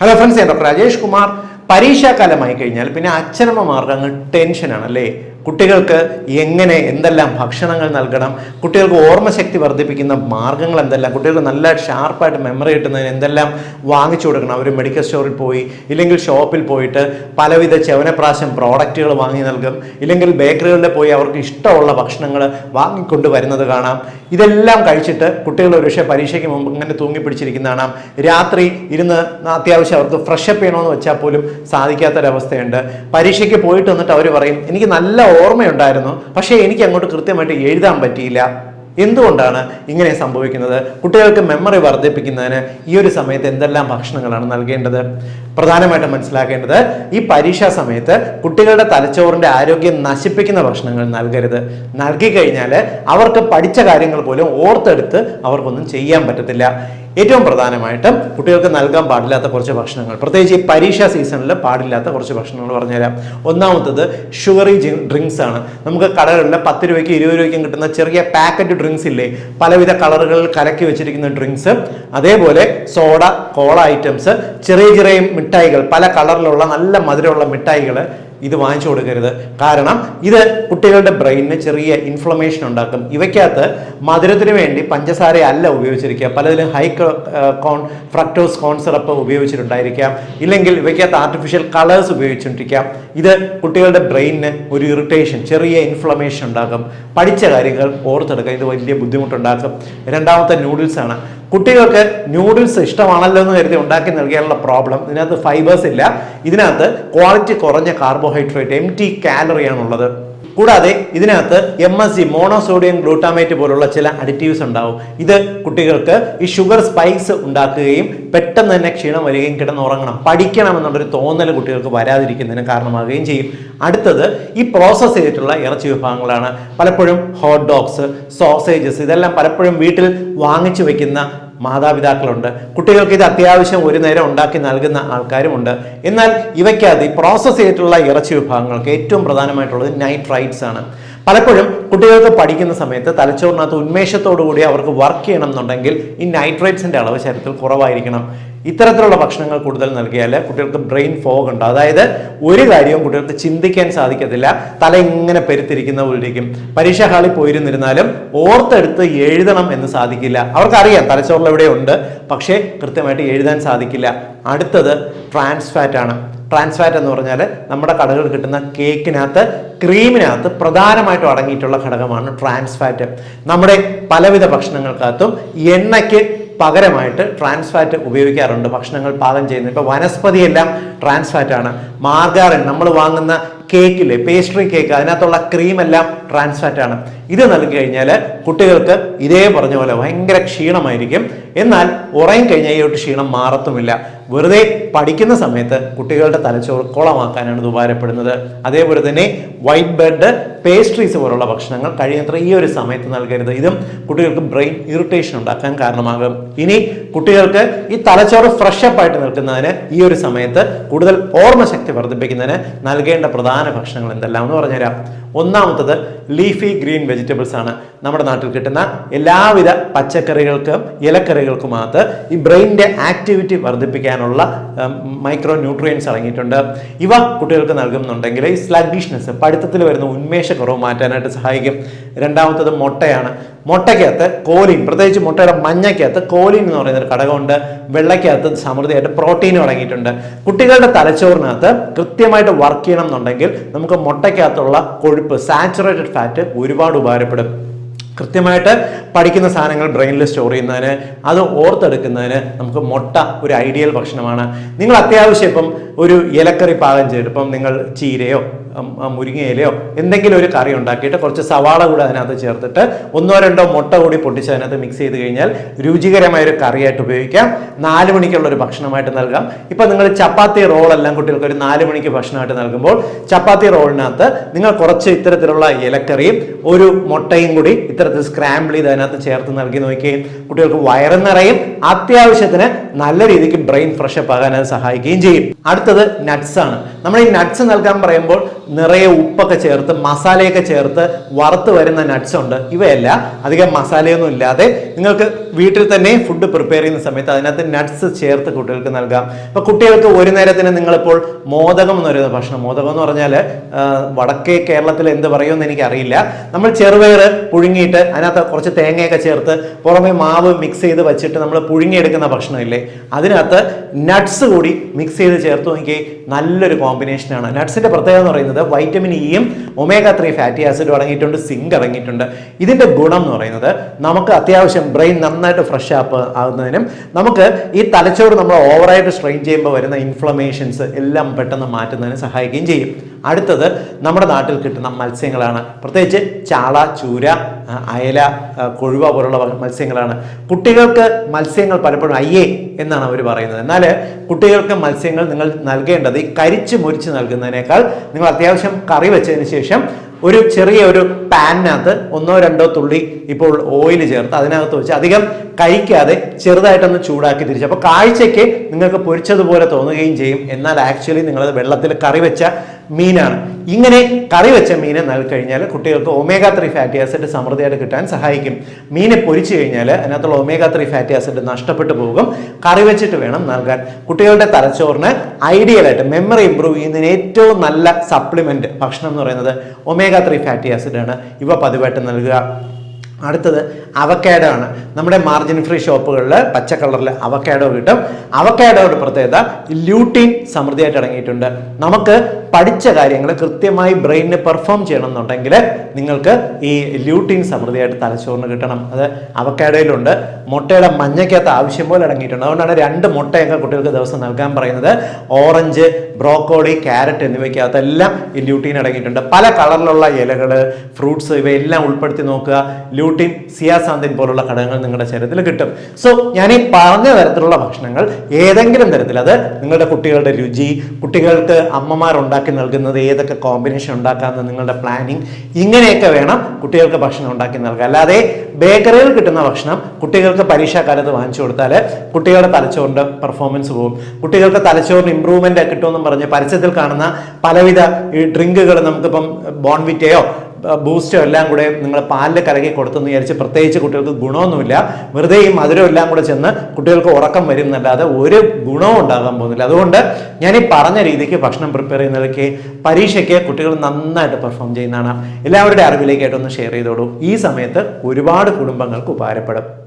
Hello friends ഞാൻ doctor Rajesh Kumar. പരീക്ഷാകാലമായി കഴിഞ്ഞാൽ പിന്നെ അച്ഛനമ്മമാർക്ക് അങ്ങ് ടെൻഷനാണ് അല്ലേ? കുട്ടികൾക്ക് എങ്ങനെ എന്തെല്ലാം ഭക്ഷണങ്ങൾ നൽകണം കുട്ടികൾക്ക് ഓർമ്മശക്തി വർദ്ധിപ്പിക്കുന്ന മാർഗങ്ങൾ എന്തെല്ലാം കുട്ടികൾക്ക് നല്ല ഷാർപ്പായിട്ട് മെമ്മറി കിട്ടുന്നതിന് എന്തെല്ലാം വാങ്ങിച്ചു കൊടുക്കണം. അവർ മെഡിക്കൽ സ്റ്റോറിൽ പോയി ഇല്ലെങ്കിൽ ഷോപ്പിൽ പോയിട്ട് പലവിധ ചവനപ്രാശം പ്രോഡക്റ്റുകൾ വാങ്ങി നൽകും. ഇല്ലെങ്കിൽ ബേക്കറികളിൽ പോയി അവർക്ക് ഇഷ്ടമുള്ള ഭക്ഷണങ്ങൾ വാങ്ങിക്കൊണ്ട് വരുന്നത് കാണാം. ഇതെല്ലാം കഴിച്ചിട്ട് കുട്ടികൾ ഒരുപക്ഷെ പരീക്ഷയ്ക്ക് മുമ്പ് ഇങ്ങനെ തൂങ്ങി പിടിച്ചിരിക്കുന്നതാണ് രാത്രി ഇരുന്ന് അത്യാവശ്യം അവർക്ക് ഫ്രഷപ്പ് ചെയ്യണമെന്ന് വെച്ചാൽ പോലും സാധിക്കാത്തൊരവസ്ഥയുണ്ട്. പരീക്ഷയ്ക്ക് പോയിട്ട് വന്നിട്ട് അവർ പറയും എനിക്ക് നല്ല ഓർമ്മയുണ്ടായിരുന്നു. പക്ഷേ എനിക്ക് അങ്ങോട്ട് കൃത്യമായിട്ട് എഴുതാൻ പറ്റിയില്ല. എന്തുകൊണ്ടാണ് ഇങ്ങനെ സംഭവിക്കുന്നത്? കുട്ടികൾക്ക് മെമ്മറി വർദ്ധിപ്പിക്കുന്നതിന് ഈ ഒരു സമയത്ത് എന്തെല്ലാം ഭക്ഷണങ്ങളാണ് നൽകേണ്ടത്? പ്രധാനമായിട്ടും മനസ്സിലാക്കേണ്ടത് ഈ പരീക്ഷാ സമയത്ത് കുട്ടികളുടെ തലച്ചോറിന്റെ ആരോഗ്യം നശിപ്പിക്കുന്ന ഭക്ഷണങ്ങൾ നൽകരുത്. നൽകി കഴിഞ്ഞാൽ അവർക്ക് പഠിച്ച കാര്യങ്ങൾ പോലും ഓർത്തെടുത്ത് അവർക്കൊന്നും ചെയ്യാൻ പറ്റത്തില്ല. ഏറ്റവും പ്രധാനമായിട്ടും കുട്ടികൾക്ക് നൽകാൻ പാടില്ലാത്ത കുറച്ച് ഭക്ഷണങ്ങൾ. പ്രത്യേകിച്ച് ഈ പരീക്ഷാ സീസണിൽ പാടില്ലാത്ത കുറച്ച് ഭക്ഷണങ്ങൾ പറഞ്ഞുതരാം. ഒന്നാമത്തത് ഷുഗറി ഡ്രിങ്ക്സ് ആണ്. നമുക്ക് കടകളിൽ പത്ത് രൂപയ്ക്ക് ഇരുപത് രൂപയ്ക്കും കിട്ടുന്ന ചെറിയ പാക്കറ്റ് ഡ്രിങ്ക്സ് ഇല്ലേ? പലവിധ കളറുകളിൽ കലക്കി വെച്ചിരിക്കുന്ന ഡ്രിങ്ക്സ് അതേപോലെ സോഡ കോള ഐറ്റംസ് ചെറിയ ചെറിയ മിഠായികൾ പല കളറിലുള്ള നല്ല മധുരമുള്ള മിഠായികൾ ഇത് വാങ്ങിച്ചു കൊടുക്കരുത്. കാരണം ഇത് കുട്ടികളുടെ ബ്രെയിനിന് ചെറിയ ഇൻഫ്ലമേഷൻ ഉണ്ടാക്കും. ഇവയ്ക്കകത്ത് മധുരത്തിന് വേണ്ടി പഞ്ചസാര അല്ല ഉപയോഗിച്ചിരിക്കുക. പലതിലും high corn fructose corn syrup ഉപയോഗിച്ചിട്ടുണ്ടായിരിക്കാം. ഇല്ലെങ്കിൽ ഇവയ്ക്കകത്ത് ആർട്ടിഫിഷ്യൽ കളേഴ്സ് ഉപയോഗിച്ചിട്ടിരിക്കാം. ഇത് കുട്ടികളുടെ ബ്രെയിനിന് ഒരു ഇറിറ്റേഷൻ ചെറിയ ഇൻഫ്ലമേഷൻ ഉണ്ടാക്കും. പഠിച്ച കാര്യങ്ങൾ ഓർത്തെടുക്കാൻ ഇത് വലിയ ബുദ്ധിമുട്ടുണ്ടാക്കും. രണ്ടാമത്തെ നൂഡിൽസ് ആണ്. കുട്ടികൾക്ക് ന്യൂഡിൽസ് ഇഷ്ടമാണല്ലോ എന്ന് കരുതി ഉണ്ടാക്കി നൽകിയാലുള്ള പ്രോബ്ലം ഇതിനകത്ത് ഫൈബേഴ്സ് ഇല്ല. ഇതിനകത്ത് ക്വാളിറ്റി കുറഞ്ഞ കാർബോഹൈഡ്രേറ്റ് എം ടി കാലറിയാണുള്ളത് കൂടാതെ ഇതിനകത്ത് M S C monosodium glutamate പോലുള്ള ചില അഡിറ്റീവ്സ് ഉണ്ടാവും. ഇത് കുട്ടികൾക്ക് ഈ ഷുഗർ സ്പൈക്സ് ഉണ്ടാക്കുകയും പെട്ടെന്ന് തന്നെ ക്ഷീണം വരികയും കിടന്നുറങ്ങണം പഠിക്കണം എന്നുള്ളൊരു തോന്നൽ കുട്ടികൾക്ക് വരാതിരിക്കുന്നതിന് കാരണമാകുകയും ചെയ്യും. അടുത്തത് ഈ പ്രോസസ്സ് ചെയ്തിട്ടുള്ള ഇറച്ചി വിഭാഗങ്ങളാണ് പലപ്പോഴും ഹോട്ട് ഡോഗ്സ് സോസേജസ് ഇതെല്ലാം പലപ്പോഴും വീട്ടിൽ വാങ്ങിച്ചു വെക്കുന്ന മാതാപിതാക്കളുണ്ട്. കുട്ടികൾക്ക് ഇത് അത്യാവശ്യം ഒരു നേരം ഉണ്ടാക്കി നൽകുന്ന ആൾക്കാരുമുണ്ട്. എന്നാൽ ഇവയ്ക്കകത്ത് ഈ പ്രോസസ്സ് ചെയ്തിട്ടുള്ള ഇറച്ചി വിഭാഗങ്ങൾക്ക് ഏറ്റവും പ്രധാനമായിട്ടുള്ളത് നൈട്രൈറ്റ്സ് ആണ്. പലപ്പോഴും കുട്ടികൾക്ക് പഠിക്കുന്ന സമയത്ത് തലച്ചോറിനകത്ത് ഉന്മേഷത്തോടു കൂടി അവർക്ക് വർക്ക് ചെയ്യണം എന്നുണ്ടെങ്കിൽ ഈ നൈട്രൈറ്റ്സിന്റെ അളവ് ശരീരത്തിൽ കുറവായിരിക്കണം. ഇത്തരത്തിലുള്ള ഭക്ഷണങ്ങൾ കൂടുതൽ നൽകിയാൽ കുട്ടികൾക്ക് ബ്രെയിൻ ഫോഗ് ഉണ്ട്. അതായത് ഒരു കാര്യവും കുട്ടികൾക്ക് ചിന്തിക്കാൻ സാധിക്കത്തില്ല. തല ഇങ്ങനെ പെരുത്തിരിക്കുന്ന പോലിരിക്കും. പരീക്ഷാ ഹാളിൽ പോയിരുന്നിരുന്നാലും ഓർത്തെടുത്ത് എഴുതണം എന്ന് സാധിക്കില്ല. അവർക്കറിയാം തലച്ചോറിൽ എവിടെ ഉണ്ട്. പക്ഷേ കൃത്യമായിട്ട് എഴുതാൻ സാധിക്കില്ല. അടുത്തത് ട്രാൻസ്ഫാറ്റ് ആണ്. ട്രാൻസ്ഫാറ്റ് എന്ന് പറഞ്ഞാൽ നമ്മുടെ കടകളിൽ കിട്ടുന്ന കേക്കിനകത്ത് ക്രീമിനകത്ത് പ്രധാനമായിട്ടും അടങ്ങിയിട്ടുള്ള ഘടകമാണ് ട്രാൻസ്ഫാറ്റ് നമ്മുടെ പലവിധ ഭക്ഷണങ്ങൾക്കകത്തും എണ്ണയ്ക്ക് പകരമായിട്ട് ട്രാൻസ്ഫാറ്റ് ഉപയോഗിക്കാറുണ്ട് ഭക്ഷണങ്ങൾ പാകം ചെയ്യുന്നത് ഇപ്പോൾ വനസ്പതിയെല്ലാം ട്രാൻസ് ഫാറ്റ് ആണ്. മാർഗാറിൻ നമ്മൾ വാങ്ങുന്ന കേക്കില്ലേ പേസ്ട്രി കേക്ക് അതിനകത്തുള്ള ക്രീം എല്ലാം ട്രാൻസ് ഫാറ്റ് ആണ്. ഇത് നൽകി കഴിഞ്ഞാൽ കുട്ടികൾക്ക് ഇതേ പറഞ്ഞ പോലെ ഭയങ്കര ക്ഷീണമായിരിക്കും. എന്നാൽ ഉറയും കഴിഞ്ഞാൽ ഈ ഒരു ക്ഷീണം മാറത്തുമില്ല. വെറുതെ പഠിക്കുന്ന സമയത്ത് കുട്ടികളുടെ തലച്ചോറ് കുളമാക്കാനാണ് ഇത് ഉപകാരപ്പെടുന്നത്. അതേപോലെ തന്നെ വൈറ്റ് ബ്രെഡ് പേസ്ട്രീസ് പോലുള്ള ഭക്ഷണങ്ങൾ കഴിയുന്നത്ര ഈ ഒരു സമയത്ത് നൽകരുത്. ഇതും കുട്ടികൾക്ക് ബ്രെയിൻ ഇറിറ്റേഷൻ ഉണ്ടാക്കാൻ കാരണമാകും. ഇനി കുട്ടികൾക്ക് ഈ തലച്ചോറ് ഫ്രഷ് അപ്പ് ആയിട്ട് നിൽക്കുന്നതിന് ഈ ഒരു സമയത്ത് കൂടുതൽ ഓർമ്മശക്തി വർദ്ധിപ്പിക്കുന്നതിന് നൽകേണ്ട പ്രധാന ഭക്ഷണങ്ങൾ എന്തെല്ലാം എന്ന് പറഞ്ഞുതരാം. ഒന്നാമത്തത് ലീഫി ഗ്രീൻ വെജിറ്റബിൾസ് ആണ്. നമ്മുടെ നാട്ടിൽ കിട്ടുന്ന എല്ലാവിധ പച്ചക്കറികൾക്കും ഇലക്കറികൾക്കുമകത്ത് ഈ ബ്രെയിനിന്റെ ആക്ടിവിറ്റി വർദ്ധിപ്പിക്കാനുള്ള മൈക്രോ ന്യൂട്രിയൻസ് അടങ്ങിയിട്ടുണ്ട്. ഇവ കുട്ടികൾക്ക് നൽകുന്നുണ്ടെങ്കിൽ ഈ സ്ലഗ്ഗിഷ്നെസ് പഠിത്തത്തിൽ വരുന്ന ഉന്മേഷക്കുറവ് മാറ്റാനായിട്ട് സഹായിക്കും. രണ്ടാമത്തത് മുട്ടയാണ്. മുട്ടയ്ക്കകത്ത് കോലിൻ പ്രത്യേകിച്ച് മുട്ടയുടെ മഞ്ഞയ്ക്കകത്ത് കോലിൻ എന്ന് പറയുന്ന ഒരു ഘടകമുണ്ട്. വെള്ളയ്ക്കകത്ത് സമൃദ്ധിയായിട്ട് പ്രോട്ടീനും അടങ്ങിയിട്ടുണ്ട്. കുട്ടികളുടെ തലച്ചോറിനകത്ത് കൃത്യമായിട്ട് വർക്ക് ചെയ്യണം എന്നുണ്ടെങ്കിൽ നമുക്ക് മുട്ടയ്ക്കകത്തുള്ള കൊഴുപ്പ് സാച്ചുറേറ്റഡ് ഫാറ്റ് ഒരുപാട് ഉപകാരപ്പെടും. കൃത്യമായിട്ട് പഠിക്കുന്ന സാധനങ്ങൾ ബ്രെയിനിൽ സ്റ്റോർ ചെയ്യുന്നതിന് അത് ഓർത്തെടുക്കുന്നതിന് നമുക്ക് മുട്ട ഒരു ഐഡിയൽ ഭക്ഷണമാണ്. നിങ്ങൾ അത്യാവശ്യം ഇപ്പം ഒരു ഇലക്കറി പാകം ചെയ്തിട്ട് ഇപ്പം നിങ്ങൾ ചീരയോ മുരിങ്ങയിലയോ എന്തെങ്കിലും ഒരു കറി ഉണ്ടാക്കിയിട്ട് കുറച്ച് സവാള കൂടി അതിനകത്ത് ചേർത്തിട്ട് ഒന്നോ രണ്ടോ മുട്ട കൂടി പൊട്ടിച്ച് അതിനകത്ത് മിക്സ് ചെയ്ത് കഴിഞ്ഞാൽ രുചികരമായ ഒരു കറിയായിട്ട് ഉപയോഗിക്കാം. നാല് മണിക്കുള്ള ഒരു ഭക്ഷണമായിട്ട് നൽകാം. ഇപ്പം നിങ്ങൾ ചപ്പാത്തി റോൾ എല്ലാം കുട്ടികൾക്ക് ഒരു നാല് മണിക്ക് ഭക്ഷണമായിട്ട് നൽകുമ്പോൾ ചപ്പാത്തി റോളിനകത്ത് നിങ്ങൾ കുറച്ച് ഇത്തരത്തിലുള്ള ഇലക്കറിയും ഒരു മുട്ടയും കൂടി ഇത്തരത്തിൽ സ്ക്രാമ്പിൾ ചെയ്ത് അതിനകത്ത് ചേർത്ത് നൽകി നോക്കുകയും കുട്ടികൾക്ക് വയറ് നിറയും അത്യാവശ്യത്തിന് നല്ല രീതിക്ക് ബ്രെയിൻ ഫ്രഷപ്പ് ആകാൻ അത് സഹായിക്കുകയും ചെയ്യും. അടുത്തത് നട്ട്സ് ആണ്. നമ്മൾ ഈ നട്ട്സ് നൽകാൻ പറയുമ്പോൾ നിറയെ ഉപ്പൊക്കെ ചേർത്ത് മസാലയൊക്കെ ചേർത്ത് വറുത്ത് വരുന്ന നട്ട്സ് ഉണ്ട്. ഇവയല്ല അധികം മസാലയൊന്നും ഇല്ലാതെ നിങ്ങൾക്ക് വീട്ടിൽ തന്നെ ഫുഡ് പ്രിപ്പയർ ചെയ്യുന്ന സമയത്ത് അതിനകത്ത് നട്ട്സ് ചേർത്ത് കുട്ടികൾക്ക് നൽകാം. ഇപ്പൊ കുട്ടികൾക്ക് ഒരു നേരത്തിന് നിങ്ങളിപ്പോൾ മോദകം എന്ന് പറയുന്ന ഭക്ഷണം മോദകം എന്ന് പറഞ്ഞാൽ വടക്കേ കേരളത്തിൽ എന്ത് പറയുമെന്ന് എനിക്കറിയില്ല. നമ്മൾ ചെറുപയർ പുഴുങ്ങിയിട്ട് അതിനകത്ത് കുറച്ച് തേങ്ങയൊക്കെ ചേർത്ത് പുറമെ മാവ് മിക്സ് ചെയ്ത് വെച്ചിട്ട് നമ്മൾ പുഴുങ്ങിയെടുക്കുന്ന ഭക്ഷണമില്ലേ? അതിനകത്ത് നട്ട്സ് കൂടി മിക്സ് ചെയ്ത് ചേർത്ത് നോക്കി നല്ലൊരു കോമ്പിനേഷനാണ് നട്ട്സിന്റെ പ്രത്യേകത എന്ന് പറയുന്നത് വൈറ്റമിൻ ഇയും ഒമേഗ ത്രീ ഫാറ്റി ആസിഡും അടങ്ങിയിട്ടുണ്ട് സിങ്ക് അടങ്ങിയിട്ടുണ്ട്. ഇതിന്റെ ഗുണം എന്ന് പറയുന്നത് നമുക്ക് അത്യാവശ്യം ബ്രെയിൻ നന്നായിട്ട് ഫ്രഷ് ആപ്പ് ആകുന്നതിനും നമുക്ക് ഈ തലച്ചോറ് നമ്മൾ ഓവറായിട്ട് സ്ട്രെയിൻ ചെയ്യുമ്പോൾ വരുന്ന ഇൻഫ്ലമേഷൻസ് എല്ലാം പെട്ടെന്ന് മാറ്റുന്നതിന് സഹായിക്കുകയും ചെയ്യും. അടുത്തത് നമ്മുടെ നാട്ടിൽ കിട്ടുന്ന മത്സ്യങ്ങളാണ്. പ്രത്യേകിച്ച് ചാള ചൂര അയല കൊഴുവ പോലുള്ള മത്സ്യങ്ങളാണ്. കുട്ടികൾക്ക് മത്സ്യങ്ങൾ പലപ്പോഴും അയ്യേ എന്നാണ് അവർ പറയുന്നത്. എന്നാൽ കുട്ടികൾക്ക് മത്സ്യങ്ങൾ നിങ്ങൾ നൽകേണ്ടത് ഈ കരിച്ച് മുരിച്ച് നൽകുന്നതിനേക്കാൾ നിങ്ങൾ അത്യാവശ്യം കറി വെച്ചതിന് ശേഷം ഒരു ചെറിയ ഒരു പാനിനകത്ത് ഒന്നോ രണ്ടോ തുള്ളി ഇപ്പോൾ ഓയിൽ ചേർത്ത് അതിനകത്ത് വെച്ച് അധികം കഴിക്കാതെ ചെറുതായിട്ടൊന്ന് ചൂടാക്കി തിരിച്ചു. അപ്പോൾ കാഴ്ചയ്ക്ക് നിങ്ങൾക്ക് പൊരിച്ചതുപോലെ തോന്നുകയും ചെയ്യും. എന്നാൽ ആക്ച്വലി നിങ്ങളത് വെള്ളത്തിൽ കറി വെച്ച മീനാണ്. ഇങ്ങനെ കറി വെച്ച മീനെ നൽകി കഴിഞ്ഞാൽ കുട്ടികൾക്ക് ഒമേഗ ത്രീ ഫാറ്റി ആസിഡ് സമൃദ്ധിയായിട്ട് കിട്ടാൻ സഹായിക്കും. മീനെ പൊരിച്ചു കഴിഞ്ഞാൽ അതിനകത്തുള്ള ഒമേഗ ത്രീ ഫാറ്റി ആസിഡ് നഷ്ടപ്പെട്ടു പോകും. കറി വെച്ചിട്ട് വേണം നൽകാൻ. കുട്ടികളുടെ തലച്ചോറിന് ഐഡിയൽ ആയിട്ട് മെമ്മറി ഇമ്പ്രൂവ് ചെയ്യുന്നതിന് ഏറ്റവും നല്ല സപ്ലിമെന്റ് ഭക്ഷണം എന്ന് പറയുന്നത് ഒമേഗ ത്രീ ഫാറ്റി ആസിഡാണ് ഇവ പതിവായിട്ട് നൽകുക. അടുത്തത് അവക്കാഡോ ആണ്. നമ്മുടെ മാർജിൻ ഫ്രീ ഷോപ്പുകളിൽ പച്ച കളറിൽ അവക്കാഡോ കിട്ടും. അവക്കാഡോയുടെ പ്രത്യേകത ല്യൂട്ടീൻ സമൃദ്ധിയായിട്ട് അടങ്ങിയിട്ടുണ്ട്. നമുക്ക് പഠിച്ച കാര്യങ്ങൾ കൃത്യമായി ബ്രെയിനിന് പെർഫോം ചെയ്യണം എന്നുണ്ടെങ്കിൽ നിങ്ങൾക്ക് ഈ ല്യൂട്ടീൻ സമൃദ്ധിയായിട്ട് തലച്ചോറിന് കിട്ടണം. അത് അവക്കാഡോയിലുണ്ട് മുട്ടയുടെ മഞ്ഞയ്ക്കകത്ത് ആവശ്യം പോലെ അടങ്ങിയിട്ടുണ്ട്. അതുകൊണ്ടാണ് രണ്ട് മുട്ടയൊക്കെ കുട്ടികൾക്ക് ദിവസം നൽകാൻ പറയുന്നത്. ഓറഞ്ച് ബ്രോക്കോളി ക്യാരറ്റ് എന്നിവയ്ക്കകത്തെല്ലാം ഈ ല്യൂട്ടീൻ അടങ്ങിയിട്ടുണ്ട്. പല കളറിലുള്ള ഇലകൾ ഫ്രൂട്ട്സ് ഇവയെല്ലാം ഉൾപ്പെടുത്തി നോക്കുക. ല്യൂട്ടീൻ സിയാസാന്തിൻ പോലുള്ള ഘടകങ്ങൾ നിങ്ങളുടെ ശരീരത്തിൽ കിട്ടും. സോ ഞാൻ ഈ പറഞ്ഞ തരത്തിലുള്ള ഭക്ഷണങ്ങൾ ഏതെങ്കിലും തരത്തിൽ അത് നിങ്ങളുടെ കുട്ടികളുടെ രുചി കുട്ടികൾക്ക് അമ്മമാർ ഉണ്ടാക്കി നൽകുന്നത് ഏതൊക്കെ കോമ്പിനേഷൻ ഉണ്ടാക്കാമെന്ന് നിങ്ങളുടെ പ്ലാനിങ് ഇങ്ങനെയൊക്കെ വേണം കുട്ടികൾക്ക് ഭക്ഷണം ഉണ്ടാക്കി നൽകുക അല്ലാതെ ബേക്കറിയിൽ കിട്ടുന്ന ഭക്ഷണം കുട്ടികൾക്ക് പരീക്ഷാക്കാലത്ത് വാങ്ങിച്ചു കൊടുത്താൽ കുട്ടികളുടെ തലച്ചോറിന്റെ പെർഫോമൻസ് പോകും കുട്ടികൾക്ക് തലച്ചോറിന് ഇമ്പ്രൂവ്മെന്റ് കിട്ടുമെന്നും പറഞ്ഞ് പരസ്യത്തിൽ കാണുന്ന പലവിധ ഈ ഡ്രിങ്കുകൾ നമുക്കിപ്പം ബോൺവിറ്റയോ ബൂസ്റ്റോ എല്ലാം കൂടെ നിങ്ങൾ പാലിൽ കലക്കി കൊടുത്തെന്ന് വിചാരിച്ച് പ്രത്യേകിച്ച് കുട്ടികൾക്ക് ഗുണമൊന്നുമില്ല. വെറുതെ ഈ മധുരം എല്ലാം കൂടെ ചെന്ന് കുട്ടികൾക്ക് ഉറക്കം വരും എന്നല്ലാതെ ഒരു ഗുണവും ഉണ്ടാകാൻ പോകുന്നില്ല. അതുകൊണ്ട് ഞാൻ ഈ പറഞ്ഞ രീതിക്ക് ഭക്ഷണം പ്രിപ്പയർ ചെയ്യുന്നതൊക്കെ പരീക്ഷയ്ക്ക് കുട്ടികൾ നന്നായിട്ട് പെർഫോം ചെയ്യുന്നതാണ്. എല്ലാവരുടെ അറിവിലേക്കായിട്ടൊന്ന് ഷെയർ ചെയ്തോളൂ. ഈ സമയത്ത് ഒരുപാട് കുടുംബങ്ങൾക്ക് ഉപകാരപ്പെടും.